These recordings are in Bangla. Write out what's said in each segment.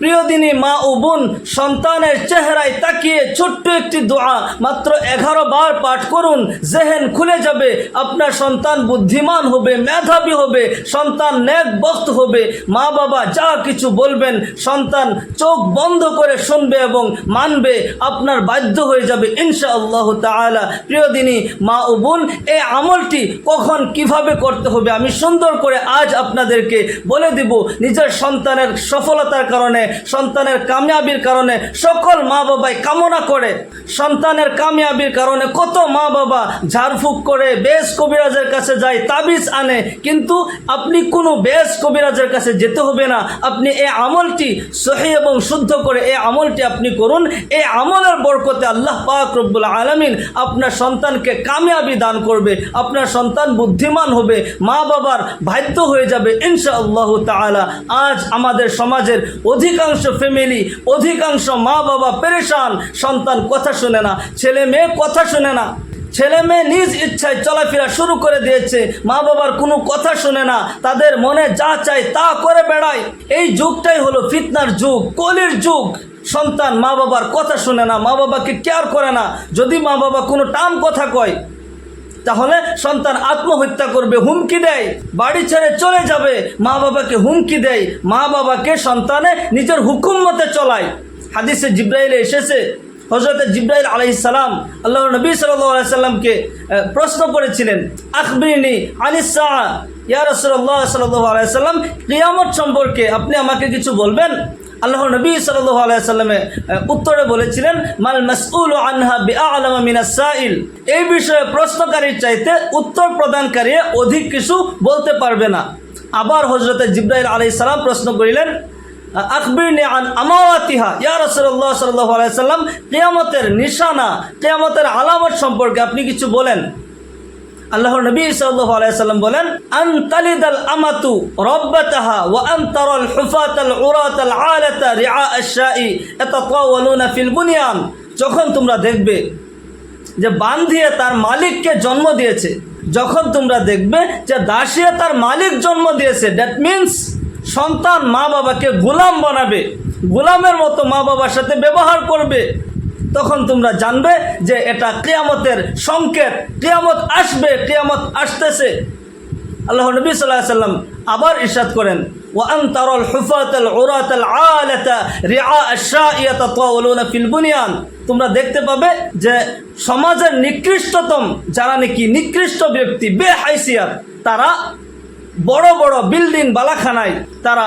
প্রিয় দিনী মা ও বোন সন্তানের চেহারায় তাকিয়ে ছোট্ট একটি দোয়া মাত্র এগারো বার পাঠ করুন। জেহেন খুলে যাবে, আপনার সন্তান বুদ্ধিমান হবে, মেধাবী হবে, সন্তান ন্যাক বক্ত হবে, মা বাবা যা কিছু বলবেন সন্তান চোখ বন্ধ করে শুনবে এবং মানবে, আপনার বাধ্য হয়ে যাবে ইনশা আল্লাহ তালা প্রিয় দিনী মা ও বোন, এই আমলটি কখন কীভাবে করতে হবে আমি সুন্দর করে আজ আপনাদেরকে বলে দিব। নিজের সন্তানের সফলতার কারণে সন্তানের কামিয়াবির কারণে সকল মা বাবাই কামনা করে। সন্তানের কামিয়াবির কারণে কত মা বাবা ঝাড়ফুঁক করে বেশ কবিরাজের কাছে যায়, তাবিজ আনে। কিন্তু আপনি কোনো বেশ কবিরাজের কাছে যেতে হবে না। আপনি এই আমলটি সহি এবং শুদ্ধ করে এই আমলটি আপনি করুন। এই আমলের বরকতে আল্লাহ পাক রব্বুল আলমিন আপনার সন্তানকে কামিয়াবি দান করবে, আপনার সন্তান বুদ্ধিমান হবে, মা বাবার বাধ্য হয়ে যাবে ইনশা আল্লাহ তালা আজ আমাদের সমাজের অধিকাংশ ফ্যামিলি অধিকাংশ মা বাবা পেরেশান। সন্তান কথা শুনে না, ছেলে মেয়ে কথা শুনে না। ছেলে মেয়ে নিজ ইচ্ছায় চলাফেরা শুরু করে দিয়েছে মা বাবার কোনো কথা শুনে না, তাদের মনে যা চায় তা করে বেড়ায়। এই যুগটাই হলো ফিতনার যুগ, কলির যুগ। সন্তান মা বাবার কথা শুনে না মা বাবাকে কেয়ার করে না। যদি মা বাবা কোনো টান কথা কয় তাহলে সন্তান আত্মহত্যা করবে, হুমকি দেয়। বাড়ি ছেড়ে চলে যাবে, মা বাবাকে হুমকি দেয়। মা বাবাকে সন্তানে নিজের হুকুম মতে চলায়। হাদিসে জিব্রাইলে এসেছে হজরত জিব্রাইল আলাইসালাম আল্লাহ নবী সাল্লামকে প্রশ্ন করেছিলেন আখবিনী আনিসা ইয়া রসল্লাহ সাল্লাহ আলাইসাল্লাম কিয়ামত সম্পর্কে আপনি আমাকে কিছু বলবেন? আল্লাহ নবী সাল্লাহ উত্তরে বলেছিলেন, মাল মাসউল আনহা বি আলমা মিনাস সাইল? এই বিষয়ে প্রশ্নকারীর চাইতে উত্তর প্রদানকারী অধিক কিছু বলতে পারবে না। আবার হজরত জিব্রাইল আলাইহিস সালাম প্রশ্ন করিলেন সাল্লাম নিশানা, কেয়ামতের আলামত সম্পর্কে আপনি কিছু বলেন। আল্লাহর নবী সাল্লাম বলেন, আন আমাতু রাব্বাতাহা ওয়া আন যখন তোমরা দেখবে যে বান্ধিয়ে তার মালিককে জন্ম দিয়েছে, যখন তোমরা দেখবে যে দাসিয়ে তার মালিক জন্ম দিয়েছে দ্যাট মিন্স সন্তান মা বাবাকে গোলাম বানাবে গোলামের মতো মা বাবার সাথে ব্যবহার করবে তখন তোমরা জানবে যে এটা কেয়ামতের সংকেত কেয়ামত আসবে কেয়ামত আসতেছে আল্লাহ নবী সাল্লাহ সাল্লাম আবার ইরশাদ করেন وأن ترى الحفاة العراة العالة رعاء الشاء يتطاولون في البنيان তোমরা দেখতে পাবে যে সমাজের নিকৃষ্টতম যারা নাকি নিকৃষ্ট ব্যক্তি বেহাইসিয়াত তারা বড় বড় বিল্ডিং, বালাখানায় তারা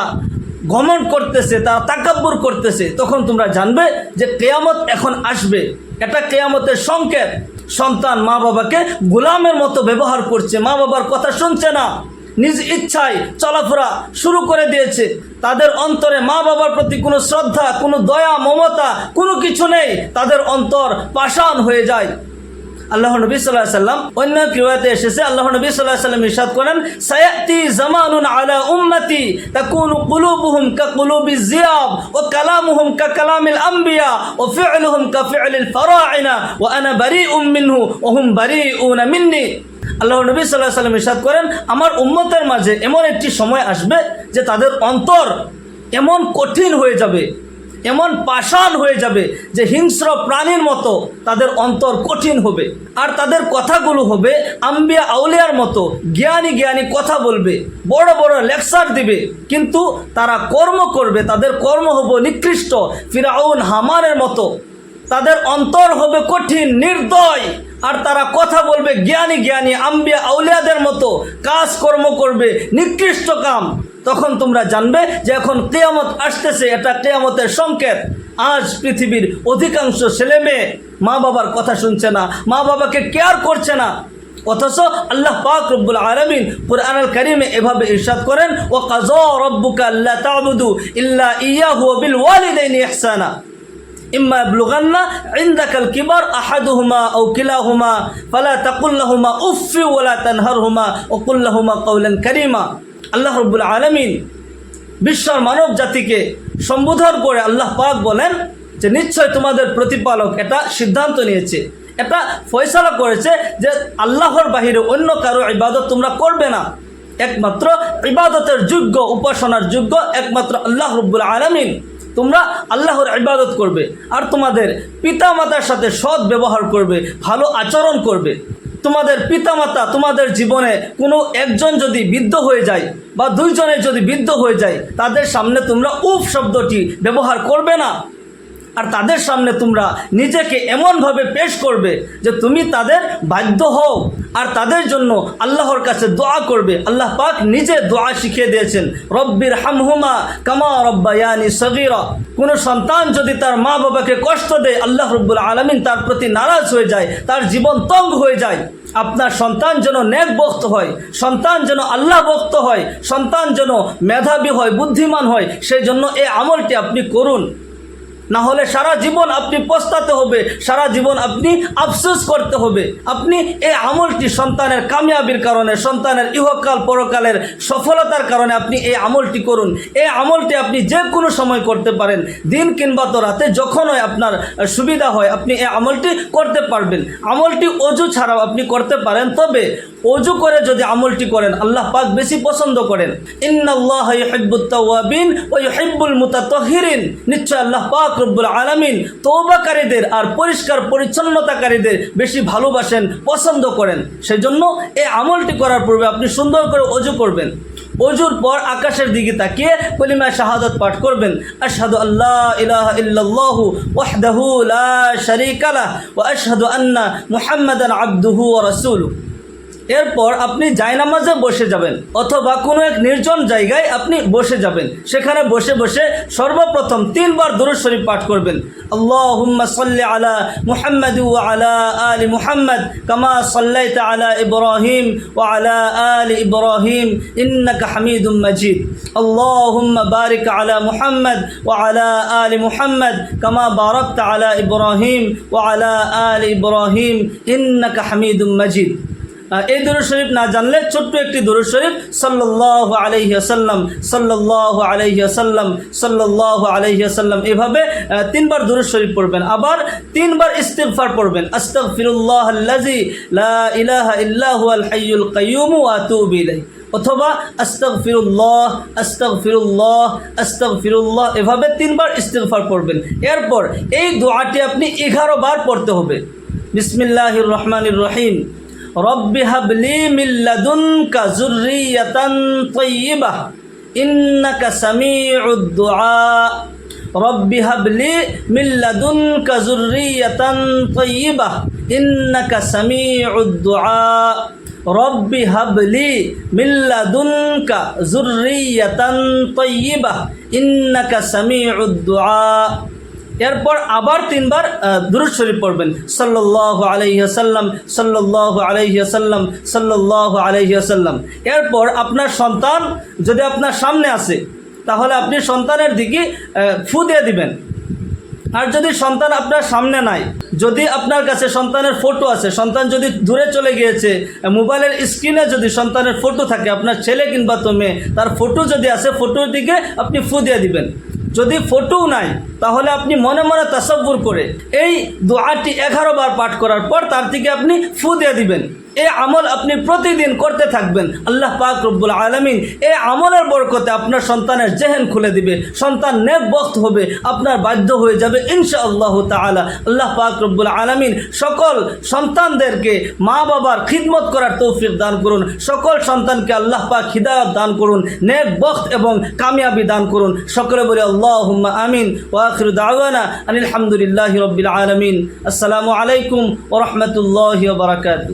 গমন করতেছে, তারা তাকাব্বুর করতেছে। তখন তোমরা জানবে যে কেয়ামত এখন আসবে। এটা কেয়ামতের সংকেত। সন্তান মা বাবাকে গোলামের মতো ব্যবহার করছে। মা বাবার কথা শুনছে না। নিজ ইচ্ছায় চলাফেরা শুরু করে দিয়েছে। তাদের অন্তরে মা বাবার প্রতি কোনো শ্রদ্ধা, কোনো দয়া, মমতা, কোনো কিছু নেই। তাদের অন্তর পাষাণ হয়ে যায়। আল্লাহ নবী সাল্লাহ সাল্লাম অন্য কিওয়াতে এসেছে, আল্লাহ নবী সাল্লাহ সাল্লাম ইরশাদ করেন, সায়াতি জামানুন আলা উম্মতি তাকুনু কুলুবুহুম কা কুলুবি জিয়াব ও কালামুহুম কা কালামিল আম্বিয়া ও ফি'লুহুম কা ফি'লিল ফারাইনা ওয়া আনা বারিউম মিনহু ওয়া হুম বারিউনা মিন্নি। আল্লাহ নবী সাল্লাহ সাল্লাম ইরশাদ করেন, আমার উম্মতের মাঝে এমন একটি সময় আসবে যে তাদের অন্তর এমন কঠিন হয়ে যাবে এমন পাষাণ হয়ে যাবে যে হিংস্র প্রাণীর মতো তাদের অন্তর কঠিন হবে। আর তাদের কথাগুলো হবে আম্বিয়া আউলিয়ার মতো, জ্ঞানী জ্ঞানী কথা বলবে, বড় বড় লেকচার দিবে। কিন্তু তারা কর্ম করবে, তাদের কর্ম হবে নিকৃষ্ট, ফিরাউন হামারের মতো। তাদের অন্তর হবে কঠিন, নির্দয়। আর তারা কথা বলবে জ্ঞানী জ্ঞানী আম্বিয়া আউলিয়াদের মতো কাজ কর্ম করবে নিকৃষ্ট কাম। তখন তোমরা জানবে যে এখন কেয়ামত আসতেছে, এটা কেয়ামতের সংকেত। আজ পৃথিবীর অধিকাংশ ছেলে মেয়ে মা বাবার কথা শুনছে না, মা বাবাকে কেয়ার করছে না। অথচ আল্লাহ পাক রব্বুল আলমিন কোরআন আল করিমে এভাবে ইরশাদ করেন ও কাজ রব্বুকা আল্লাহ তাবুদু ইল্লা ইয়াহু বিল ওয়ালিদাইন ইহসানা। ইম্মা ইবলুগান্না ইনদাকাল কিবার আহাদুহুমা আও কিলাহুমা, ফালা তাকুল্লাহুমা উফফি ওয়ালা তানহারহুমা ও কুল্লাহুমা কাউলান কারীমা। আল্লাহ রব্বুল আলমিন বিশ্বর মানব জাতিকে সম্বোধন করে আল্লাহ পাক বলেন যে নিশ্চয় তোমাদের প্রতিপালক এটা সিদ্ধান্ত নিয়েছে, এটা ফয়সালা করেছে যে আল্লাহর বাহিরে অন্য কারও ইবাদত তোমরা করবে না। একমাত্র ইবাদতের যোগ্য, উপাসনার যোগ্য একমাত্র আল্লাহ রব্বুল আলমিন। তোমরা আল্লাহর ইবাদত করবে আর তোমাদের পিতা মাতার সাথে সৎ ব্যবহার করবে, ভালো আচরণ করবে। তোমাদের পিতামাতা তোমাদের জীবনে কোনো একজন যদি বৃদ্ধ হয়ে যায় বা দুইজনের যদি বৃদ্ধ হয়ে যায়, তাদের সামনে তোমরা উফ শব্দটি ব্যবহার করবে না। আর তাদের সামনে তোমরা নিজেকে এমনভাবে পেশ করবে যে তুমি তাদের বাধ্য হও। আর তাদের জন্য আল্লাহর কাছে দোয়া করবে। আল্লাহ পাক নিজে দোয়া শিখিয়ে দিয়েছেন, রব্বির হামহুমা কামা রব্বায়ানি সগিরা। কোনো সন্তান যদি তার মা বাবাকে কষ্ট দেয়, আল্লাহ রব্বুল আলমিন তার প্রতি নারাজ হয়ে যায়, তার জীবন তঙ্গ হয়ে যায়। আপনার সন্তান যেন নেক বক্ত হয়, সন্তান যেন আল্লাহ বক্ত হয়, সন্তান যেন মেধাবী হয়, বুদ্ধিমান হয়, সেই জন্য এই আমলটি আপনি করুন। না হলে সারা জীবন আপনি পস্তাতে হবে, সারা জীবন আপনি আফসোস করতে হবে। আপনি এই আমলটি সন্তানের কামিয়াবির কারণে, সন্তানের ইহকাল পরকালের সফলতার কারণে আপনি এই আমলটি করুন। এই আমলটি আপনি যে কোনো সময় করতে পারেন। দিন কিংবা তো রাতে যখনই আপনার সুবিধা হয়, আপনি এই আমলটি করতে পারবেন। আমলটি অজু ছাড়াও আপনি করতে পারেন। তবে অজু করে যদি আমলটি করেন, আল্লাহ পাক বেশি পছন্দ করেন। মুতাতাহহিরিন নিশ্চয় আল্লাহ পাক রব্বুল আলামিন তওবাকারীদের আর পরিষ্কার পরিচ্ছন্নতাকারীদের বেশি ভালোবাসেন, পছন্দ করেন। সেজন্য এই আমলটি করার পূর্বে আপনি সুন্দর করে অজু করবেন। অজুর পর আকাশের দিকে তাকিয়ে কলিমা শাহাদত পাঠ করবেন। আশহাদু আল্লাহ ইলাহা ইল্লাল্লাহু ওয়াহদাহু লা শারীকা লাহ ওয়া আশহাদু আন্না মুহাম্মাদান আবদুহু ওয়া রাসূলুহু। এরপর আপনি জায়নামাজে বসে যাবেন অথবা কোনো এক নির্জন জায়গায় আপনি বসে যাবেন। সেখানে বসে বসে সর্বপ্রথম তিনবার দুরুদ শরীফ পাঠ করবেন। আল্লাহুম্মা সাল্লি আলা মুহাম্মাদ ওয়া আলা আলি মুহাম্মদ কামা সাল্লাইতা আলা ইব্রাহিম ওয়া আলা আলি ইব্রাহিম ইন্নাকা হামিদুম মাজিদ। আল্লাহুম্মা বারিক আলা মুহাম্মদ ওয়া আলা আলি মুহাম্মদ কামা বারাকতা আলা ইব্রাহিম ওয়া আলা আলি ইব্রাহিম ইন্নাকা হামিদুম মাজিদ। এই দুরুদ শরীফ না জানলে ছোট্ট একটি দুরুদ শরীফ সাল্লাহ আলাইহি আসাল্লাম সাল্লাহ আলাইহি আসাল্লাম সাল্লাহ আলাইহি আসাল্লাম এভাবে তিনবার দুরুদ শরীফ পড়বেন। আবার তিনবার ইস্তিগফার পড়বেন। আস্তাগফিরুল্লাহ আল্লাযী লা ইলাহা ইল্লা হুয়াল হাইয়ুল কাইয়্যুম ওয়া আতুবু ইলাইহি। অথবা আস্তাগফিরুল্লাহ আস্তাগফিরুল্লাহ আস্তাগফিরুল্লাহ এভাবে তিনবার ইস্তিগফার পড়বেন। এরপর এই দোয়াটি আপনি এগারো বার পড়তে হবে। বিসমিল্লাহির রহমানির রহিম। رب هب لي من لدنك ذرية طيبة إنك سميع الدعاء رب هب لي من لدنك ذرية طيبة إنك سميع الدعاء رب هب لي من এরপর আবার তিনবার দুরুদ শরীফ পড়বেন। সাল্লাহ আলহিহাসাল্লাম সাল্লাহ আলহিহাসাল্লাম সাল্লাহ আলহিহাসাল্লাম এরপর আপনার সন্তান যদি আপনার সামনে আসে, তাহলে আপনি সন্তানের দিকে ফু দিয়ে দিবেন। আর যদি সন্তান আপনার সামনে নাই, যদি আপনার কাছে সন্তানের ফটো আছে, সন্তান যদি দূরে চলে গিয়েছে, মোবাইলের স্ক্রিনে যদি সন্তানের ফটো থাকে, আপনার ছেলে কিংবা তো মেয়ে, তার ফটো যদি আছে, ফটোর দিকে আপনি ফু দিয়ে দিবেন। যদি ফটো নাই, তাহলে আপনি মনে মনে তাসব্বুর করে এই দোয়াটি এগারো বার পাঠ করার পর তার থেকে আপনি ফু দিয়ে দিবেন। এই আমল আপনি প্রতিদিন করতে থাকবেন। আল্লাহ পাক রব্বুল আলমিন এই আমলের বরকতে আপনার সন্তানের জেহেন খুলে দিবে, সন্তান নেক বক্ত হবে, আপনার বাধ্য হয়ে যাবে ইনশা আল্লাহ তালা আল্লাহ পাক রব্বুল আলমিন সকল সন্তানদেরকে মা বাবার খিদমত করার তৌফিক দান করুন, সকল সন্তানকে আল্লাহ পাক হিদায়ত দান করুন, নেক বক্ত এবং কামিয়াবি দান করুন। সকলে বলে আল্লাহ আমিন ওয়াখির দাওয়ানা আনিল হামদুলিল্লাহ রব্বিল আলমিন। আসসালামু আলাইকুম ওরহমতুল্লাহ বারাকাতু